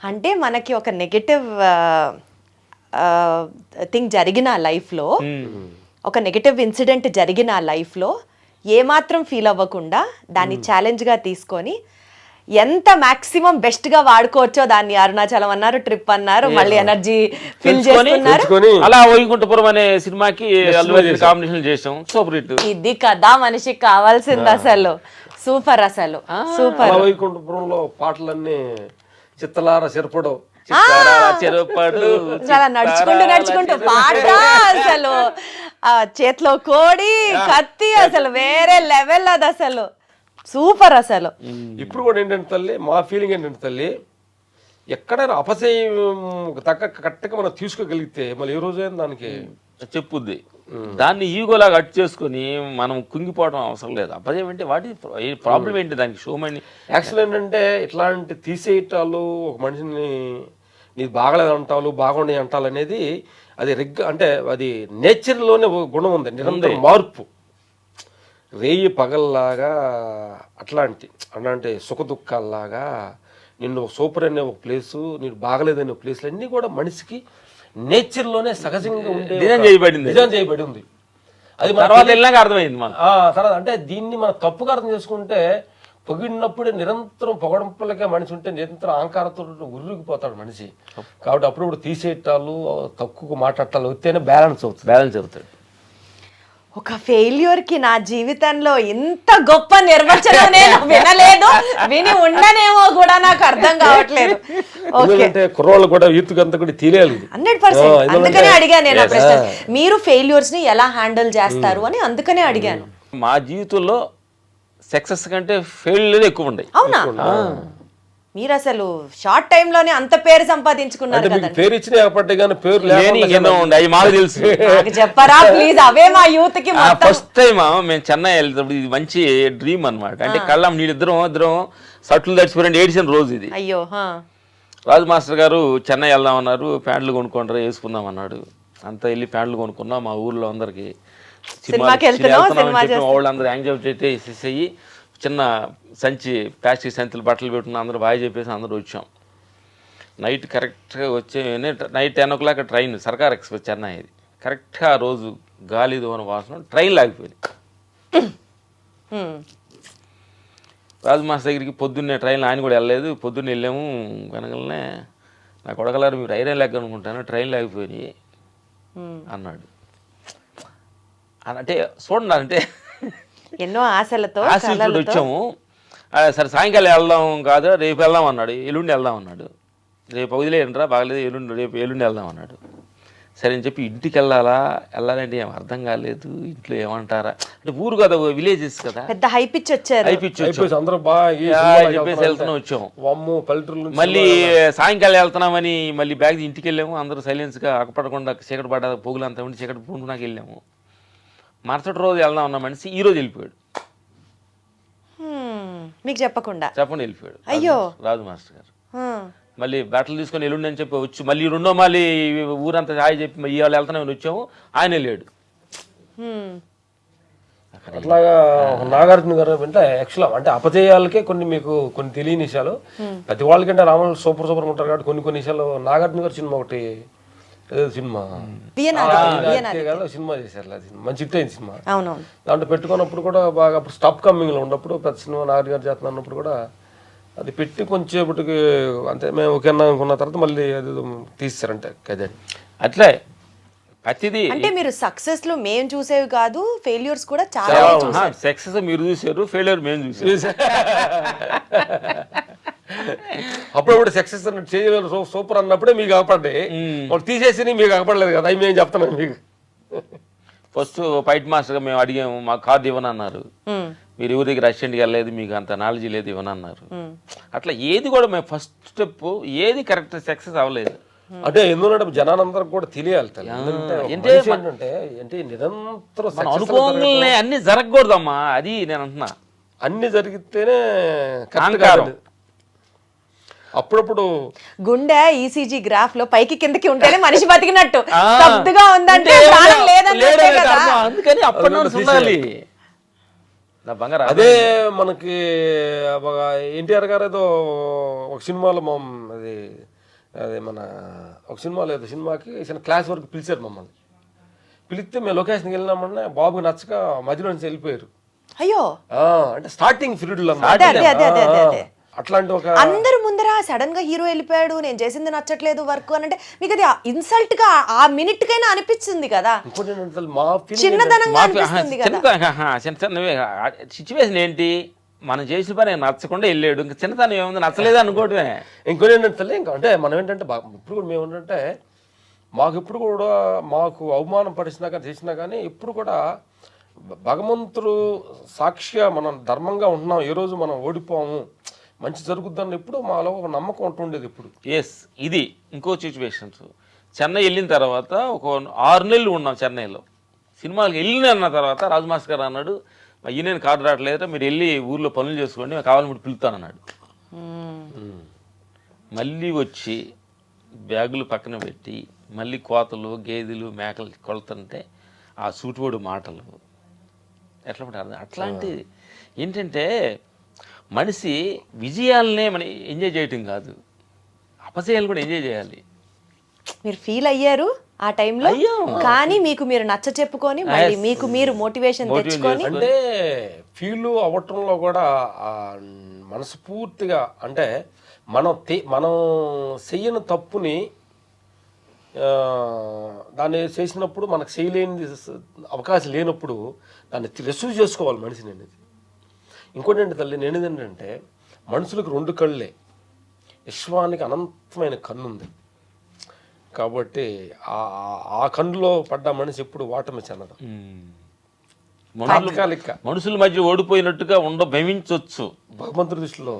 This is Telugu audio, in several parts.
అంటే మనకి ఒక నెగటివ్ థింగ్ జరిగిన లైఫ్లో ఒక నెగటివ్ ఇన్సిడెంట్ జరిగిన లైఫ్లో ఏమాత్రం ఫీల్ అవ్వకుండా దాన్ని ఛాలెంజ్గా తీసుకొని ఎంత మాక్సిమం బెస్ట్గా వాడుకోవచ్చో దాన్ని అరుణాచలం అన్నారు ట్రిప్ అన్నారు మళ్ళీ ఎనర్జీ ఫిల్ చేసుకున్నారు తెచ్చుకొని అలా వైకుంఠపురం అనే సినిమాకి కాంబినేషన్ చేసాం సూపర్ హిట్. ఇది కదా మనిషికి కావాల్సింది అసలు. సూపర్ అసలు. సూపర్. వైకుంఠపురంలో పాటలన్నీ చిత్తలార సిరపడం చెరుపడు చాలా నడుచుకుంటూ నడుచుకుంటూ పాట అసలు. ఆ చేతిలో కోడి కత్తి అసలు వేరే లెవెల్ అది అసలు. సూపర్ అసలు. ఇప్పుడు కూడా ఏంటంటే తల్లి మా ఫీలింగ్ ఏంటంటే తల్లి ఎక్కడైనా అపశయం తగ్గ కరెక్ట్గా మనం తీసుకోగలిగితే మళ్ళీ ఏ రోజైనా దానికి చెప్పుద్ది. దాన్ని ఈగోలాగా అట్ చేసుకొని మనం కుంగిపోవడం అవసరం లేదు. అపజయం అంటే వాటి ప్రాబ్లం ఏంటి దానికి? షో మనీ యాక్చువల్ ఏంటంటే ఇట్లాంటి తీసేయటాలు ఒక మనిషిని నీది బాగలేదు అంటాలు బాగుండే అంటాలు అనేది అది రెగ్ అంటే అది నేచర్లోనే ఒక గుణం ఉంది నిరంతర మార్పు. రేయి పగల్లాగా అట్లాంటి అలాంటి సుఖ దుఃఖాల్లాగా నిన్ను సూపర్ అనే ఒక ప్లేసు నేను బాగలేదనే ప్లేస్లు అన్నీ కూడా మనిషికి నేచర్లోనే సహజంగా ఉండే డిజైన్ చేయబడింది. డిజైన్ చేయబడి ఉంది అది తర్వాత వెళ్ళాక అర్థమైంది మనం తర్వాత అంటే దీన్ని మనం తప్పుగా అర్థం చేసుకుంటే పొగిడినప్పుడే నిరంతరం పొగడంపులకే మనిషి ఉంటే నిరంతరం అహంకారంతో ఉరిగిపోతాడు మనిషి. కాబట్టి అప్పుడప్పుడు తీసేయటాలు తక్కువ మాట్లాడటాలు వస్తేనే బ్యాలెన్స్ అవుతుంది. బ్యాలెన్స్ అవుతాడు ఒక ఫెయిల్యూర్కి నా జీవితంలో ఇంత గొప్ప నిర్వచనం నేను వినలేదు. విని ఉండనేమో కూడా నాకు అర్థం కావట్లేదు. ఓకే ఎందుకంటే కుర్రోళ్ళు కూడా యూత్ అంతా కూడా తెలియాలి ఇది. Hundred percent. అందుకనే అడిగాను నేను ఆ ప్రశ్న. మీరు ఫెయిల్యూర్స్ని ఎలా హ్యాండిల్ చేస్తారు అని అందుకనే అడిగాను. మా జీవితంలో సక్సెస్ కంటే ఫెయిల్యూర్ ఎక్కువ ఉన్నాయి అవునా? మీరు అసలు షార్ట్ టైం లోనే అంత పేరు సంపాదించుకున్నారు అంటే పేరు ఇచ్చిన ఏర్పడ్డే కానీ పేరు లేకుండా అవి మాకు తెలుసు. నాకు చెప్పరా ప్లీజ్ అవే మా యూత్కి ఫస్ట్ టైం మేము చెన్నై వెళ్తాం ఇది మంచి డ్రీమ్ అన్నమాట. అంటే కళ్ళం నీళ్ళిద్దరం ఇద్దరం సట్లు తడిచిపోయిన ఏడిసిన రోజు ఇది. అయ్యో హా. రాజు మాస్టర్ గారు చెన్నై వెళ్దాం అన్నారు ప్యాంట్లు కొనుక్కుంటారు వేసుకుందాం అన్నాడు. అంతా వెళ్ళి ప్యాంట్లు కొనుక్కున్నాం మా ఊర్లో అందరికి. సినిమాకి వెళ్తున్నాం. వాళ్ళందరూ యాంగ్జైటీ వేసేసేయి చిన్న సంచి ప్లాస్టిక్ సంచులు బట్టలు పెట్టుకున్న అందరూ బాగా చెప్పేసి అందరూ వచ్చాం. నైట్ కరెక్ట్గా వచ్చే night ten o'clock train Sircar express Chennai ఇది. కరెక్ట్గా ఆ రోజు గాలి దోన వాసన ట్రైన్ లాగిపోయింది. హ్మ్. రాజు మాస్టర్ దగ్గరికి పొద్దున్నే ట్రైన్ ఆయన కూడా వెళ్ళలేదు. పొద్దున్నే వెళ్ళాము వెనకలనే నా కొడగలారు మీరు ఐరన్ లెక్క అనుకుంటాను ట్రైన్ లేకపోయి హ్మ్. అన్నాడు. అని అంటే చూడండి అంటే ఎన్నో ఆశలతో కలలతో. వచ్చాము. సరే సాయంకాలం వెళ్దాం కాదు రేపు వెళ్దాం అన్నాడు. ఎల్లుండి వెళ్దాం అన్నాడు. రేపు వదిలేయండిరా బాగలేదు ఎల్లుండి రేపు ఎల్లుండి వెళ్దాం అన్నాడు. సరే అని చెప్పి ఇంటికి వెళ్ళాలా? వెళ్ళాలంటే ఏం అర్థం కాలేదు. ఇంట్లో ఏమంటారా? అంటే ఊరు కదా విలేజెస్ కదా. పెద్ద హైప్ ఇచ్చి వచ్చారు. యా, సినిమాకి చెప్పేసి వెళ్తున్నారు వెళ్తూనే వచ్చాం. మళ్ళీ సాయంకాలం వెళ్తున్నామని మళ్ళీ బ్యాగ్ ఇంటికి వెళ్ళాము. అందరూ సైలెన్స్గా అక్కపడకుండా చీకటి పడ్డ పొగులు అంతా ఉండి చీకటి పూనుకున్నాక వెళ్ళాము. మరుసటి రోజు వెళ్దాం అన్న మనిషి ఈ రోజు వెళ్ళిపోయాడు హ్మ్. మీకు చెప్పకుండా చెప్పండి వెళ్ళిపోయాడు అయ్యో. రాజు- మాస్టర్ గారు హ్మ్. మళ్ళీ బట్టలు తీసుకొని ఎల్లుండి అని చెప్పి వచ్చి మళ్ళీ రెండో మళ్ళీ ఊరంతా హాయి చెప్పి మళ్ళీ ఇవాళ వెళ్తున్నామని వచ్చాము ఆయన వెళ్ళాడు హ్మ్. అట్లాగా నాగార్జున గారు అంటే యాక్చువల్ అంటే అపజయాలకే కొన్ని మీకు కొన్ని తెలియని విషయాలు ప్రతి వాళ్ళకంటే రామాలు సూపర్ సూపర్ ఉంటారు కాబట్టి కొన్ని కొన్ని విషయాలు నాగార్జున గారు సినిమా ఒకటి సినిమా. సినిమా చేశారు అది సినిమా. మంచి హిట్ అయింది సినిమా. అవునవును. దాంట్లో పెట్టుకున్నప్పుడు కూడా బాగా అప్పుడు స్టాప్ కమ్మింగ్లో ఉన్నప్పుడు పెద్ద సినిమా నాగార్జున గారు చేస్తున్నా అన్నప్పుడు కూడా అది పెట్టి కొంచెంసేపటికి అంతే మేము ఓకే అన్నా అనుకున్న తర్వాత మళ్ళీ అది తీస్తారంటే కదే అట్లే ప్రతిదీ అంటే మీరు సక్సెస్లో మేము చూసేవి కాదు ఫెయిల్యూర్స్ కూడా చాలా సక్సెస్ మీరు చూసారు ఫెయిల్యూర్ మేము చూసారు అప్పుడప్పుడు సక్సెస్ చేయలేదు సూపర్ అన్నప్పుడే మీకు అగపడ్డాయి వాళ్ళు తీసేసి మీకు అగపడలేదు కదా అవి మేము చెప్తున్నాం మీకు. ఫస్ట్ ఫైట్ మాస్టర్గా మేము అడిగాము మా కార్డు ఇవ్వను? అన్నారు. హ్మ్. మీరు ఎవరి దగ్గర అసిస్టెంట్కి వెళ్ళలేదు మీకు అంత నాలెడ్జ్ లేదు ఇవ్వను? అన్నారు. అట్లా ఏది కూడా మేము ఫస్ట్ స్టెప్ ఏది కరెక్ట్ సక్సెస్ అవ్వలేదు. అంటే ఎందుకంటే జనానందరికి కూడా తెలియాలి ఏంటంటే అంటే నిరంతరం అనుకోగానే అన్ని జరగకూడదమ్మా అది నేను అంటున్నా. అన్ని జరిగితేనే. కాదు అప్పుడప్పుడు గుండె ఈసీజీ గ్రాఫ్లో పైకి కిందకి ఉంటేనే మనిషి బతికినట్టు. స్తబ్దుగా ఉందంటే అంటే ప్రాణం లేదని లేదనే కదా. అర్థం. అందుకని అప్పటి నుంచి ఉండాలి నా బంగారు అదే మనకి ఎన్టీఆర్ గారు ఏదో ఒక సినిమాలో మా అది అది మన ఒక సినిమా లేదు సినిమాకి చిన్న క్లాస్ వరకు పిలిచారు మమ్మల్ని. పిలిస్తే మేము లొకేషన్కి వెళ్ళినామన్నా బాబుకి నచ్చక మధ్యలో నుంచి వెళ్ళిపోయారు. అయ్యో. ఆ, అంటే స్టార్టింగ్ పీరియడ్లో అదే అదే అదే అదే అదే అదే. అట్లాంటి ఒక అందరు ముందర సడన్గా హీరో వెళ్ళిపోయాడు నేను చేసింది నచ్చట్లేదు వర్క్ అని అంటే మీకు అది ఇన్సల్ట్గా ఆ మినిట్ కైనా అనిపించింది కదా. చిన్నదనంగా అనిపిస్తుంది సిచ్యువేషన్ ఏంటి? మనం చేసిన పని నచ్చకుండా వెళ్ళాడు. ఇంకా చిన్నతనం ఏముంది? నచ్చలేదు అనుకోవటమే. ఇంకోటి ఏంటంటే ఇంకా అంటే మనం ఏంటంటే ఇప్పుడు కూడా మేము ఏంటంటే మాకు ఇప్పుడు కూడా మాకు అవమానం పరిచినా కానీ చేసినా కానీ ఇప్పుడు కూడా భగవంతుడు సాక్షిగా మనం ధర్మంగా ఉంటున్నాం. ఏ రోజు మనం ఓడిపోము. మంచి జరుగుద్దని ఎప్పుడు మాలో ఒక నమ్మకం ఉంటుండేది ఇప్పుడు ఎస్ ఇది ఇంకో సిచ్యువేషన్స్ చెన్నై వెళ్ళిన తర్వాత ఒక ఆరు నెలలు ఉన్నాం చెన్నైలో. సినిమాకి వెళ్ళిన అన్న తర్వాత రాజు మాస్టర్ గారు అన్నాడు "మా యూనియన్ కార్డు రావట్లేదు మీరు వెళ్ళి ఊర్లో పనులు చేసుకోండి మేము కావాలని పిలుతానన్నాడు మ్మ్. మళ్ళీ వచ్చి బ్యాగులు పక్కన పెట్టి మళ్ళీ కోతలు గేదెలు మేకలు కొలుతుంటే ఆ సూటిపోడు మాటలు. ఎట్లా ఉంటారు? అట్లాంటి ఏంటంటే మనిషి విజయాలనే మనం ఎంజాయ్ చేయటం కాదు. అపజయాలు కూడా ఎంజాయ్ చేయాలి. మీరు ఫీల్ అయ్యారు ఆ టైంలో. కానీ మీకు మీరు నచ్చ చెప్పుకొని మళ్ళీ మీకు మీరు మోటివేషన్ తెచ్చుకొని అంటే ఫీల్ అవ్వటంలో కూడా ఆ మనస్ఫూర్తిగా అంటే మనం మనం చెయ్యని తప్పుని ఆ, దాన్ని చేసినప్పుడు మనకు చేయలేని అవకాశం లేనప్పుడు దాన్ని రిసీవ్ చేసుకోవాలి మనిషిని అనేది. ఇంకోటి ఏంటి తల్లి నేను ఏంటంటే మనుషులకు రెండు కళ్ళే. విశ్వానికి అనంతమైన కన్ను ఉంది కాబట్టి ఆ కన్నులో పడ్డ మనిషి ఎప్పుడు ఓటమి చెందదు. మనుషులు మధ్య ఓడిపోయినట్టుగా ఉండ భవించవచ్చు భగవంతుడి దృష్టిలో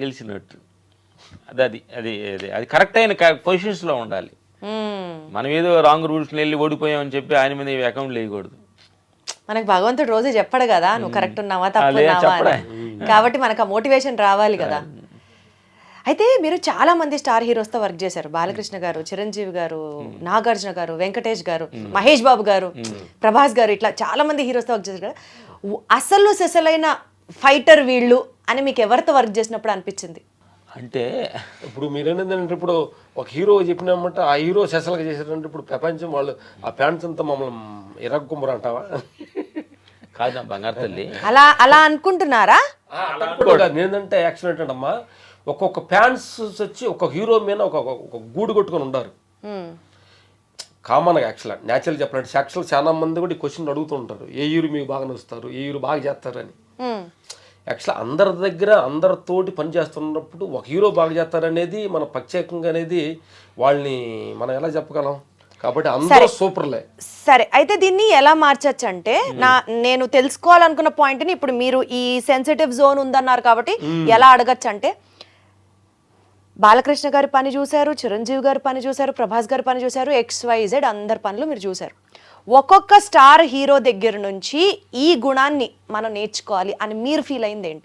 గెలిచినట్టు. అది అది అది అది అది కరెక్ట్ అయిన పొజిషన్స్లో ఉండాలి. మనం ఏదో రాంగ్ రూల్స్ వెళ్ళి ఓడిపోయామని చెప్పి ఆయన మీద అకౌంట్ వేయకూడదు మనకు భగవంతుడు రోజు చెప్పడు కదా నువ్వు కరెక్ట్ ఉన్నావా తప్పు అదే ఉన్నావా చెప్పడే. అని. కాబట్టి మనకు ఆ మోటివేషన్ రావాలి కదా. అయితే మీరు చాలా మంది స్టార్ హీరోస్తో వర్క్ చేశారు. బాలకృష్ణ గారు చిరంజీవి గారు నాగార్జున గారు వెంకటేష్ గారు మహేష్ బాబు గారు ప్రభాస్ గారు ఇట్లా చాలా మంది హీరోస్తో వర్క్ చేశారు కదా. అసలు సెసలైన ఫైటర్ వీళ్ళు అని మీకు ఎవరితో వర్క్ చేసినప్పుడు అనిపించింది? అంటే ఇప్పుడు మీరు ఏంటంటే ఇప్పుడు ఒక హీరో చెప్పినామంటే ఆ హీరో సెసలుగా చేశారంటే ఇప్పుడు ప్రపంచం వాళ్ళు ఆ ఫ్యాన్స్ అంతా మమ్మల్ని ఇరగ్గుమ్మరు అంటావా? కాదు బంగారు తల్లి. అలా అలా అనుకుంటున్నారా? నేనంటే యాక్షన్ ఏంటంటమ్మా ఒక్కొక్క ఫ్యాన్స్ వచ్చి ఒక హీరో మీద ఒక గూడు కొట్టుకొని ఉండారు. కామన్గా యాక్చువల్ న్యాచురల్ చెప్పాలంటే యాక్చువల్ చాలా మంది కూడా ఈ క్వశ్చన్ అడుగుతూ ఉంటారు. ఏ హీరో మీకు బాగా నచ్చుతారు ఏ హీరో బాగా చేస్తారని. యాక్చువల్ అందరి దగ్గర అందరితోటి పని చేస్తున్నప్పుడు ఒక హీరో బాగా చేస్తారనేది మన ప్రత్యేకంగా అనేది వాళ్ళని మనం ఎలా చెప్పగలం? కాబట్టి అందరూ సూపర్లే. సరే అయితే దీన్ని ఎలా మార్చచ్చు అంటే నా నేను తెలుసుకోవాలనుకున్న పాయింట్ని ఇప్పుడు మీరు ఈ సెన్సిటివ్ జోన్ ఉందన్నారు కాబట్టి ఎలా అడగచ్చు అంటే బాలకృష్ణ గారి పని చూశారు చిరంజీవి గారి పని చూశారు ప్రభాస్ గారి పని చూశారు ఎక్స్ వైజెడ్ అందరి పనులు మీరు చూశారు. ఒక్కొక్క స్టార్ హీరో దగ్గర నుంచి ఈ గుణాన్ని మనం నేర్చుకోవాలి అని మీరు ఫీల్ అయింది ఏంటి?